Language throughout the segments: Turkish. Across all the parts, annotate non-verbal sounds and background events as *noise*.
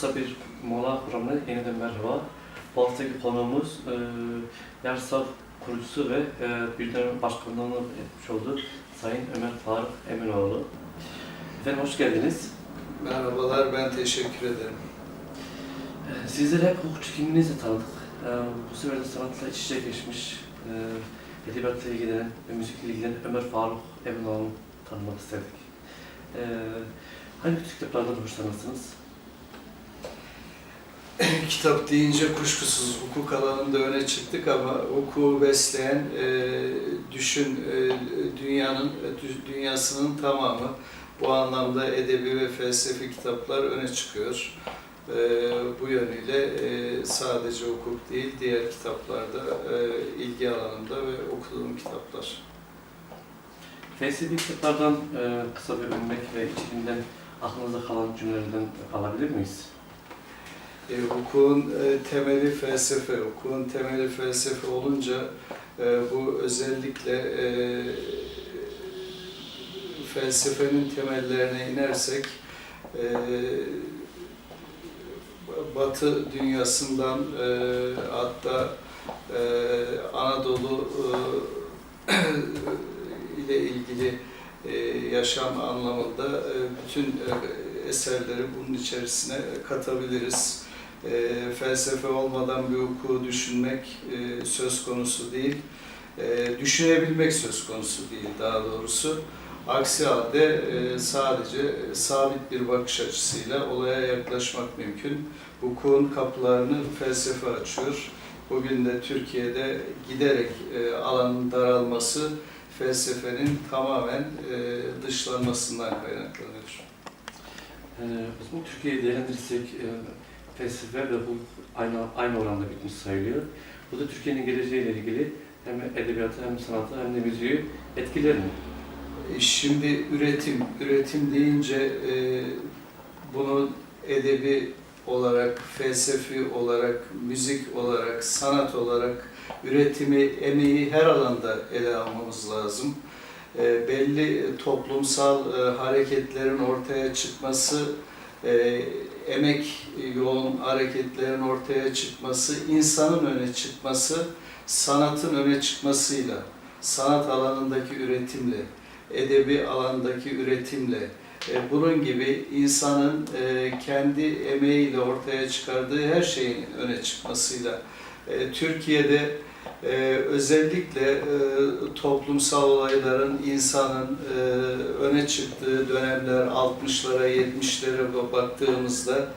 kısa bir mola programına yeniden merhaba. Bu haftaki konuğumuz e, Yarsal kurucusu ve e, bir dönem başkanlığını etmiş olduğu Sayın Ömer Faruk Eminoğlu. Efendim hoş geldiniz. Merhabalar, ben teşekkür ederim. E, sizleri hep hukukçu kimliğinizle tanıdık. E, bu sefer de sanatla iç içe geçmiş, e, edebiyatla ilgilenen ve müzikle ilgilenen Ömer Faruk Eminoğlu'nu tanımak istedik. E, hangi tür kitaplardan hoşlanırsınız? Kitap deyince kuşkusuz hukuk alanında öne çıktık ama hukuku besleyen e, düşün e, dünyanın dü- dünyasının tamamı bu anlamda edebi ve felsefi kitaplar öne çıkıyor. E, bu yönüyle e, sadece hukuk değil diğer kitaplarda e, ilgi alanımda ve okuduğum kitaplar. Felsefi kitaplardan e, kısa bir örnek ve içeriğinden aklınızda kalan cümlelerden alabilir miyiz? E, hukukun e, temeli felsefe, hukukun temeli felsefe olunca e, bu özellikle e, felsefenin temellerine inersek e, Batı dünyasından e, hatta e, Anadolu e, *coughs* ile ilgili e, yaşam anlamında e, bütün e, eserleri bunun içerisine katabiliriz. E, felsefe olmadan bir hukuku düşünmek e, söz konusu değil. E, düşünebilmek söz konusu değil daha doğrusu. Aksi halde e, sadece sabit bir bakış açısıyla olaya yaklaşmak mümkün. Hukukun kapılarını felsefe açıyor. Bugün de Türkiye'de giderek e, alanın daralması felsefenin tamamen e, dışlanmasından kaynaklanıyor. E, o zaman Türkiye'yi e, felsefe ve hukuk aynı, aynı oranda bitmiş sayılıyor. Bu da Türkiye'nin geleceğiyle ilgili hem edebiyatı hem sanatı hem de müziği etkiler mi? E, Şimdi üretim, üretim deyince e, bunu edebi olarak, felsefi olarak, müzik olarak, sanat olarak üretimi, emeği her alanda ele almamız lazım. E, belli toplumsal e, hareketlerin ortaya çıkması, e, emek yoğun hareketlerin ortaya çıkması, insanın öne çıkması, sanatın öne çıkmasıyla, sanat alanındaki üretimle, edebi alandaki üretimle, e, bunun gibi insanın e, kendi emeğiyle ortaya çıkardığı her şeyin öne çıkmasıyla e, Türkiye'de e, özellikle e, toplumsal olayların insanın e, öne çıktığı dönemler 60'lara 70'lere baktığımızda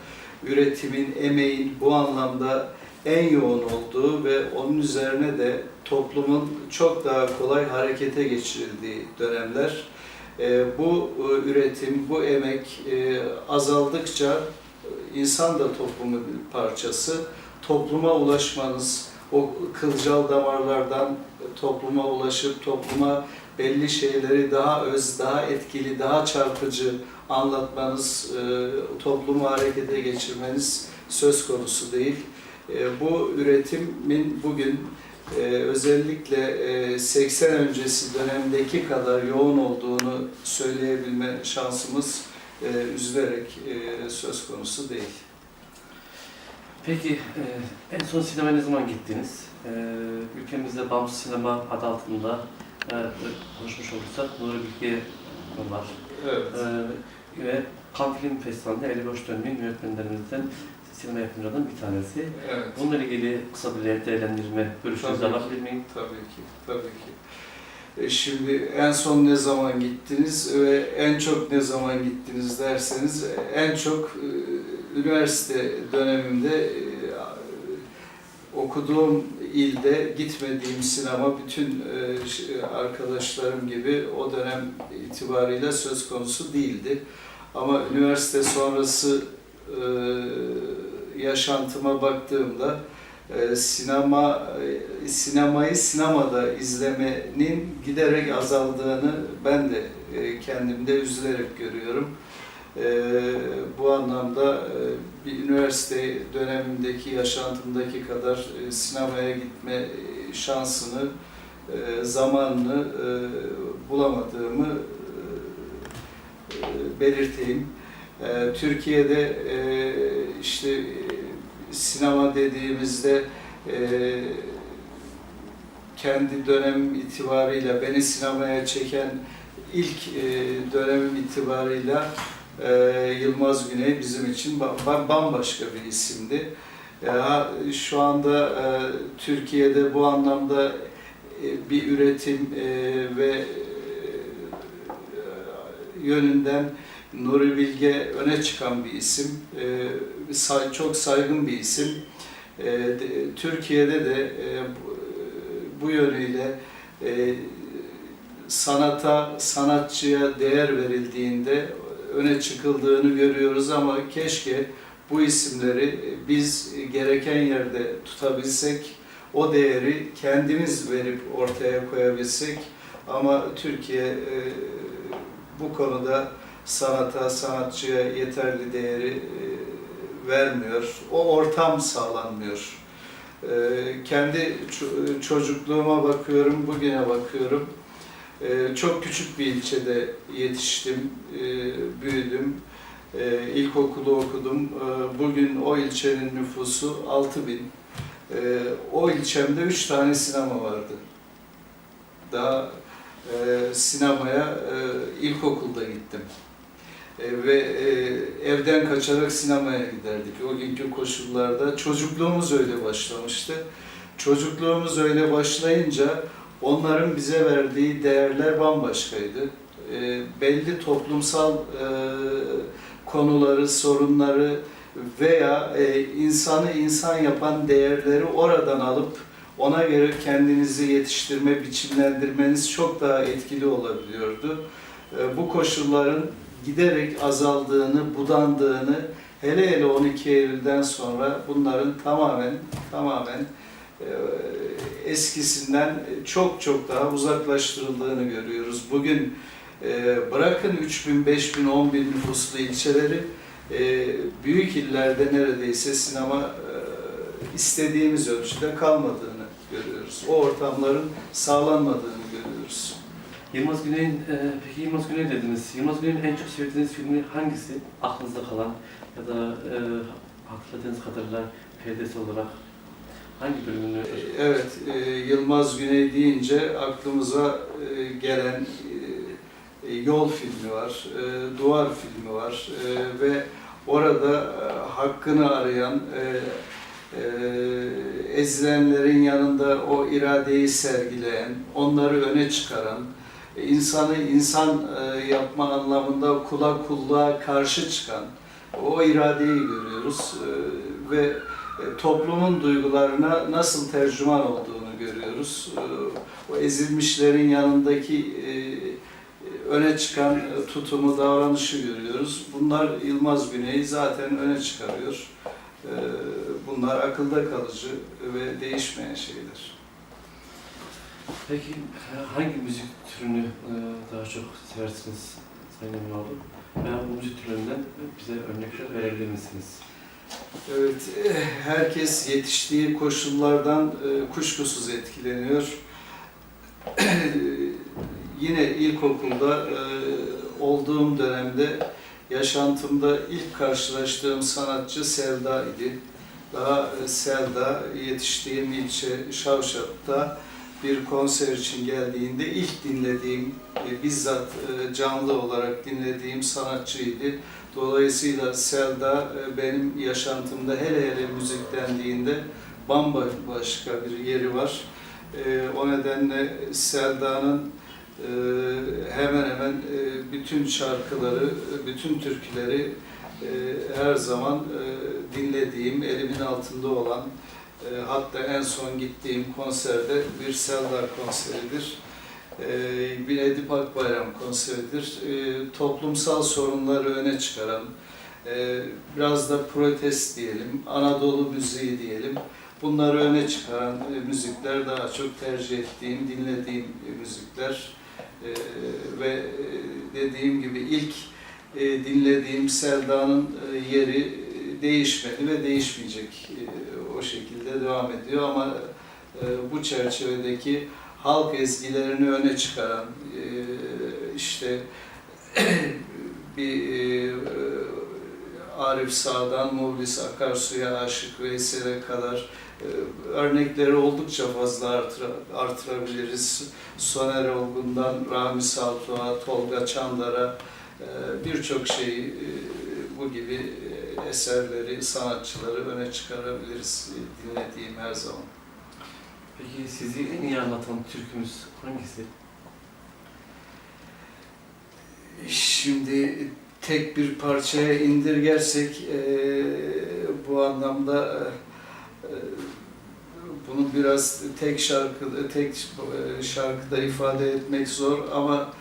üretimin, emeğin bu anlamda en yoğun olduğu ve onun üzerine de toplumun çok daha kolay harekete geçirildiği dönemler. E, bu e, üretim, bu emek e, azaldıkça e, insan da toplumun bir parçası. Topluma ulaşmanız, o kılcal damarlardan topluma ulaşıp topluma belli şeyleri daha öz, daha etkili, daha çarpıcı anlatmanız, e, toplumu harekete geçirmeniz söz konusu değil. E, Bu üretimin bugün e, özellikle e, 80 öncesi dönemdeki kadar yoğun olduğunu söyleyebilme şansımız üzülerek söz konusu değil. Peki e, en son sinemaya ne zaman gittiniz? E, ülkemizde bağımsız sinema adı altında e, konuşmuş olursak Nuri Bilge var. Evet. E, ve Cannes Film Festivali'nde Ali Boş Dönmeyin yönetmenlerimizden sinema yapımcılarından bir tanesi. Evet. Bununla ilgili kısa bir değerlendirme görüşünüzü alabilir miyim? Tabii ki, tabii ki. E, Şimdi en son ne zaman gittiniz ve en çok ne zaman gittiniz derseniz en çok e, üniversite dönemimde e, okuduğum ilde gitmediğim sinema bütün e, arkadaşlarım gibi o dönem itibariyle söz konusu değildi. Ama üniversite sonrası e, yaşantıma baktığımda sinema sinemayı sinemada izlemenin giderek azaldığını ben de kendimde üzülerek görüyorum. E, bu anlamda e, bir üniversite dönemindeki yaşantımdaki kadar e, sinemaya gitme e, şansını, zamanını bulamadığımı belirteyim. Türkiye'de işte sinema dediğimizde kendi dönem itibarıyla beni sinemaya çeken ilk e, dönemim itibarıyla e, Yılmaz Güney bizim için ba- ba- bambaşka bir isimdi. E, ha- şu anda e, Türkiye'de bu anlamda e, bir üretim e, ve e, yönünden Nuri Bilge öne çıkan bir isim. E, say- çok saygın bir isim. E, de- Türkiye'de de e, bu, bu yönüyle e, sanata, sanatçıya değer verildiğinde öne çıkıldığını görüyoruz ama keşke bu isimleri biz gereken yerde tutabilsek, o değeri kendimiz verip ortaya koyabilsek ama Türkiye e, bu konuda sanata, sanatçıya yeterli değeri e, vermiyor. O ortam sağlanmıyor. E, kendi ço- çocukluğuma bakıyorum, bugüne bakıyorum. E, çok küçük bir ilçede yetiştim, e, büyüdüm. E, ilkokulu okudum. Bugün o ilçenin nüfusu 6000. bin. O ilçemde üç tane sinema vardı. Daha e, sinemaya e, ilkokulda gittim. E, ve e, evden kaçarak sinemaya giderdik. O günkü koşullarda çocukluğumuz öyle başlamıştı. Çocukluğumuz öyle başlayınca onların bize verdiği değerler bambaşkaydı. E, belli toplumsal e, konuları, sorunları veya e, insanı insan yapan değerleri oradan alıp ona göre kendinizi yetiştirme, biçimlendirmeniz çok daha etkili olabiliyordu. E, bu koşulların giderek azaldığını, budandığını, hele hele 12 Eylül'den sonra bunların tamamen tamamen e, eskisinden çok çok daha uzaklaştırıldığını görüyoruz. Bugün e, bırakın 3000, 5000, 10000 nüfuslu ilçeleri e, büyük illerde neredeyse sinema e, istediğimiz ölçüde kalmadığını görüyoruz. O ortamların sağlanmadığını görüyoruz. Yılmaz Güney'in, e, peki Yılmaz Güney dediniz. Yılmaz Güney'in en çok sevdiğiniz filmi hangisi? Aklınızda kalan ya da e, hatırladığınız kadarıyla perdesi olarak hangi bölümünü? Evet, e, Yılmaz Güney deyince aklımıza e, gelen e, Yol filmi var, e, Duvar filmi var e, ve orada e, hakkını arayan, e, e, ezilenlerin yanında o iradeyi sergileyen, onları öne çıkaran, e, insanı insan e, yapma anlamında kula kulluğa karşı çıkan o iradeyi görüyoruz E, ve e, toplumun duygularına nasıl tercüman olduğunu görüyoruz. E, O ezilmişlerin yanındaki e, öne çıkan e, tutumu, davranışı görüyoruz. Bunlar Yılmaz Güney'i zaten öne çıkarıyor. E, Bunlar akılda kalıcı ve değişmeyen şeyler. Peki e, hangi müzik türünü e, daha çok seversiniz Sayın Eminoğlu? Veya bu müzik türlerinden bize örnekler verebilir misiniz? Evet, eh, herkes yetiştiği koşullardan e, kuşkusuz etkileniyor. Yine ilkokulda olduğum dönemde yaşantımda ilk karşılaştığım sanatçı Selda idi. Daha Selda yetiştiğim ilçe Şavşat'ta bir konser için geldiğinde ilk dinlediğim, e, bizzat e, canlı olarak dinlediğim sanatçıydı. Dolayısıyla Selda e, benim yaşantımda hele hele müzik dendiğinde bambaşka bir yeri var. E, O nedenle Selda'nın e, hemen hemen e, bütün şarkıları, e, bütün türküleri e, her zaman e, dinlediğim, elimin altında olan, e, hatta en son gittiğim konserde bir Selda konseridir. Ee, bir Edip Akbayram konseridir. Ee, Toplumsal sorunları öne çıkaran, e, biraz da protest diyelim, Anadolu müziği diyelim. Bunları öne çıkaran e, müzikler daha çok tercih ettiğim, dinlediğim e, müzikler. Ee, Ve e, dediğim gibi ilk e, dinlediğim Selda'nın e, yeri e, değişmedi ve değişmeyecek. E, O şekilde devam ediyor ama e, bu çerçevedeki halk ezgilerini öne çıkaran, e, işte *clears throat* bir e, Arif Sağ'dan Muhlis Akarsu'ya, Aşık Veysel'e kadar e, örnekleri oldukça fazla artıra- artırabiliriz. Soner Olgun'dan Rami Saltuğa, Tolga Çandar'a e, birçok şeyi e, bu gibi eserleri, sanatçıları öne çıkarabiliriz dinlediğim her zaman. Peki sizi en iyi anlatan türkümüz hangisi? Şimdi tek bir parçaya indirgersek e, bu anlamda e, bunu biraz tek şarkı tek şarkıda ifade etmek zor ama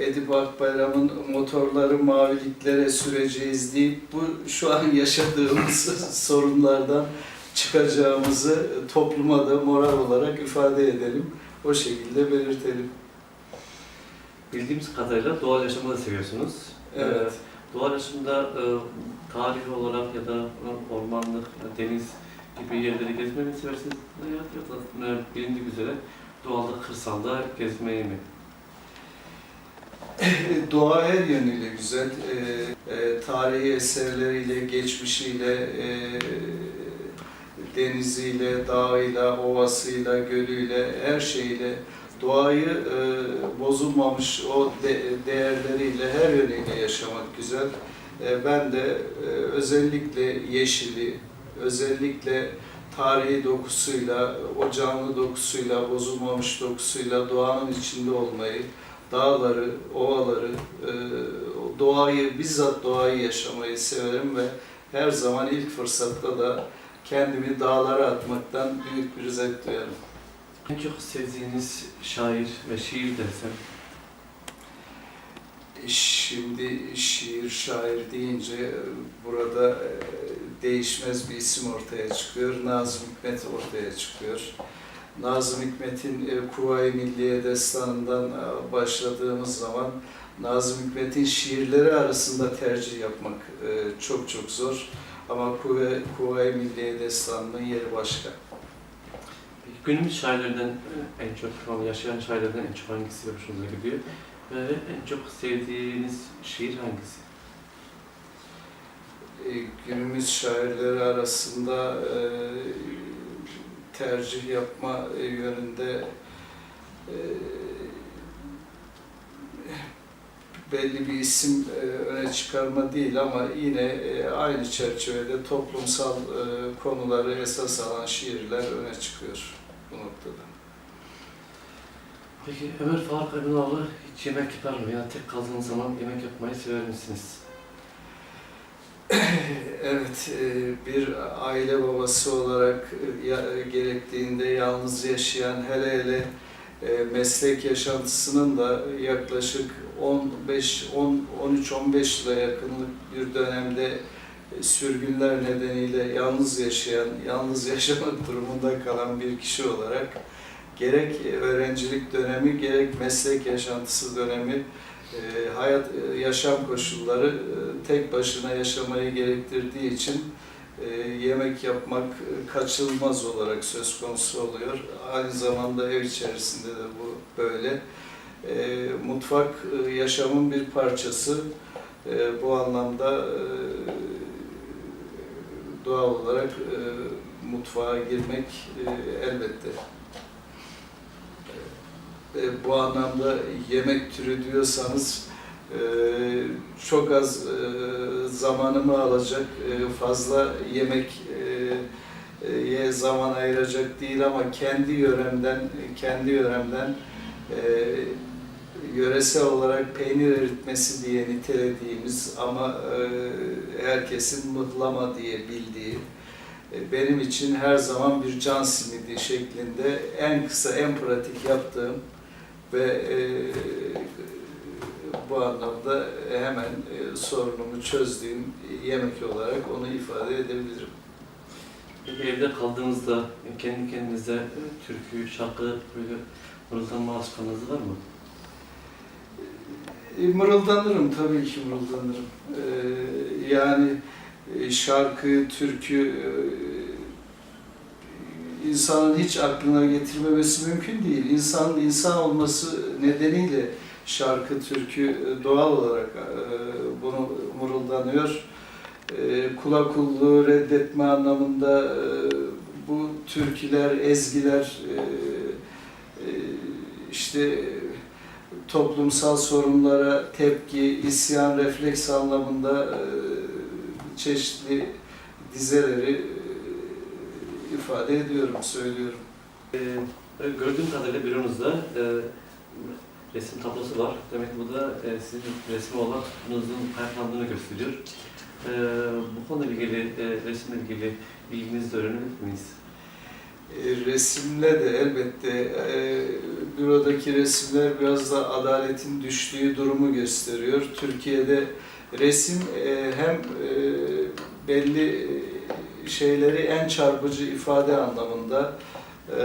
Edip Akbayram'ın motorları maviliklere süreceğiz deyip bu şu an yaşadığımız *laughs* sorunlardan çıkacağımızı topluma da moral olarak ifade edelim. O şekilde belirtelim. Bildiğimiz kadarıyla doğal yaşamı da seviyorsunuz. Evet. Ee, doğal yaşamda e, tarihi olarak ya da e, ormanlık, e, deniz gibi yerleri gezmeyi mi seversiniz? Ya, ya da bilindiği üzere doğalda, kırsalda gezmeyi mi? *laughs* Doğa her yönüyle güzel. Ee, e, tarihi eserleriyle, geçmişiyle, e, deniziyle, dağıyla, ovasıyla, gölüyle, her şeyle doğayı e, bozulmamış o de- değerleriyle her yönüyle yaşamak güzel. E, ben de e, özellikle yeşili, özellikle tarihi dokusuyla, o canlı dokusuyla, bozulmamış dokusuyla doğanın içinde olmayı, dağları, ovaları, e, doğayı, bizzat doğayı yaşamayı severim ve her zaman ilk fırsatta da kendimi dağlara atmaktan büyük bir zevk duyarım. En çok sevdiğiniz şair ve şiir desem? Şimdi şiir, şair deyince burada e, değişmez bir isim ortaya çıkıyor. Nazım Hikmet ortaya çıkıyor. Nazım Hikmet'in e, Kuvayi Milliye Destanı'ndan e, başladığımız zaman Nazım Hikmet'in şiirleri arasında tercih yapmak e, çok çok zor. Ama Kuvayi, Kuvayi Milliye Destanı'nın yeri başka. Günümüz şairlerden e, en çok, şu an yaşayan şairlerden en çok hangisi hoşunuza gidiyor? Ve en çok sevdiğiniz şiir hangisi? E, günümüz şairleri arasında e, tercih yapma e, yönünde e, belli bir isim e, öne çıkarma değil ama yine aynı çerçevede toplumsal konuları esas alan şiirler öne çıkıyor bu noktada. Peki Ömer Faruk Eminoğlu hiç yemek yapar mı? Yani tek kaldığınız zaman yemek yapmayı sever misiniz? *coughs* Evet, e, bir aile babası olarak e, ya- gerektiğinde yalnız yaşayan, hele hele e, meslek yaşantısının da yaklaşık 15, 10, 13-15 yıla yakınlık bir dönemde e, sürgünler nedeniyle yalnız yaşayan, yalnız yaşamak *laughs* durumunda kalan bir kişi olarak gerek öğrencilik dönemi, gerek meslek yaşantısı dönemi e, hayat e, yaşam koşulları e, tek başına yaşamayı gerektirdiği için e, yemek yapmak e, kaçınılmaz olarak söz konusu oluyor. Aynı zamanda ev içerisinde de bu böyle. E, Mutfak e, yaşamın bir parçası. E, Bu anlamda e, doğal olarak e, mutfağa girmek e, elbette e, bu anlamda yemek türü diyorsanız e, çok az e, zamanımı alacak, e, fazla yemek e, ye zaman ayıracak değil ama kendi yöremden, kendi yöremden e, yöresel olarak peynir eritmesi diye nitelediğimiz ama e, herkesin mıhlama diye bildiği e, benim için her zaman bir can simidi şeklinde en kısa, en pratik yaptığım ve e, bu anlamda hemen e, sorunumu çözdüğüm yemek olarak onu ifade edebilirim. Peki evde kaldığınızda kendi kendinize e, türkü, şarkı böyle mırıldanma alışkanlığınız var mı? E, mırıldanırım tabii ki mırıldanırım. E, yani e, şarkı, türkü e, insanın hiç aklına getirmemesi mümkün değil. İnsanın insan olması nedeniyle şarkı, türkü e, doğal olarak e, bunu mırıldanıyor. e, kula kulluğu reddetme anlamında bu türküler, ezgiler, işte toplumsal sorunlara tepki, isyan, refleks anlamında çeşitli dizeleri ifade ediyorum, söylüyorum. Ee, gördüğüm kadarıyla büronuzda e, resim tablosu var. Demek bu da e, sizin resmi olan tutkunuzun ayaklandığını gösteriyor. E, bu konuyla ilgili, e, resimle ilgili bilginizi de öğrenebilir miyiz? E, Resimle de elbette e, bürodaki resimler biraz da adaletin düştüğü durumu gösteriyor. Türkiye'de resim e, hem e, belli şeyleri en çarpıcı ifade anlamında e,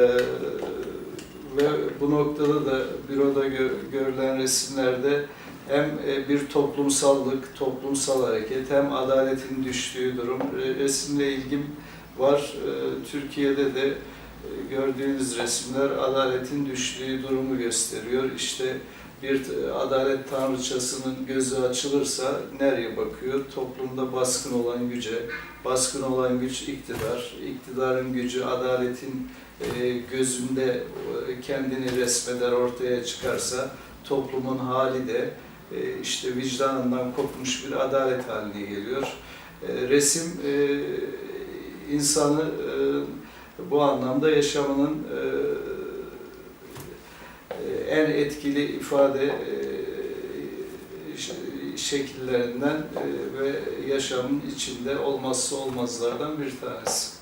ve bu noktada da büroda gö- görülen resimlerde hem e, bir toplumsallık, toplumsal hareket hem adaletin düştüğü durum. E, Resimle ilgim var. E, Türkiye'de de gördüğünüz resimler adaletin düştüğü durumu gösteriyor. İşte bir e, adalet tanrıçasının gözü açılırsa nereye bakıyor? Toplumda baskın olan güce, baskın olan güç iktidar, iktidarın gücü adaletin e, gözünde e, kendini resmeder, ortaya çıkarsa toplumun hali de işte vicdanından kopmuş bir adalet haline geliyor. Resim insanı bu anlamda yaşamının en etkili ifade e, şekillerinden e, ve yaşamın içinde olmazsa olmazlardan bir tanesi.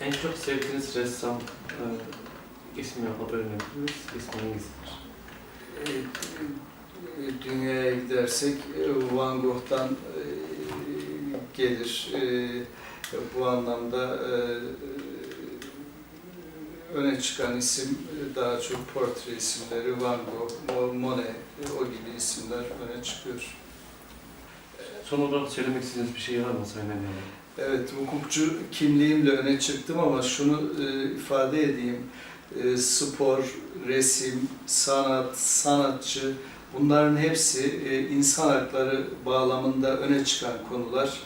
En çok sevdiğiniz ressam e, ismi öğrenebilir miyiz? İsmi hangisidir? E, Dünyaya gidersek Van Gogh'tan e, gelir. E, Bu anlamda e, öne çıkan isim e, daha çok portre isimleri Van Gogh, Mo- Monet e, o gibi isimler öne çıkıyor. Son olarak söylemek istediğiniz bir şey var mı Sayın Ali? Evet, hukukçu kimliğimle öne çıktım ama şunu e, ifade edeyim. E, spor, resim, sanat, sanatçı bunların hepsi e, insan hakları bağlamında öne çıkan konular.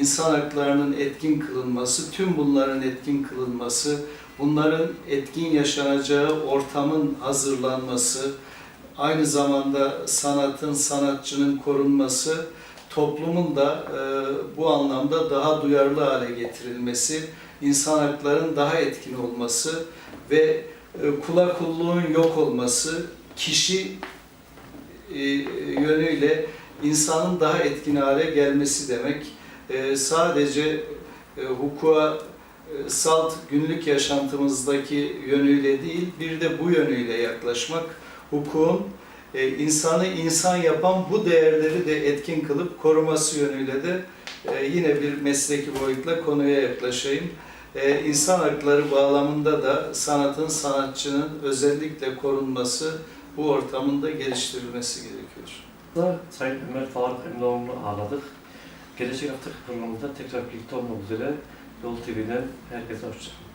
İnsan haklarının etkin kılınması, tüm bunların etkin kılınması, bunların etkin yaşanacağı ortamın hazırlanması, aynı zamanda sanatın, sanatçının korunması, toplumun da e, bu anlamda daha duyarlı hale getirilmesi, insan haklarının daha etkin olması ve e, kula kulluğun yok olması, kişi e, yönüyle insanın daha etkin hale gelmesi demek. E, sadece e, hukuka salt günlük yaşantımızdaki yönüyle değil, bir de bu yönüyle yaklaşmak, hukukun e, insanı insan yapan bu değerleri de etkin kılıp koruması yönüyle de e, yine bir mesleki boyutla konuya yaklaşayım. E, insan hakları bağlamında da sanatın, sanatçının özellikle korunması, bu ortamın da geliştirilmesi gerekiyor. Sayın Ömer Faruk Eminoğlu'nu ağırladık. Gelecek hafta programında tekrar birlikte olmak üzere Yol TV'den herkese hoşçakalın.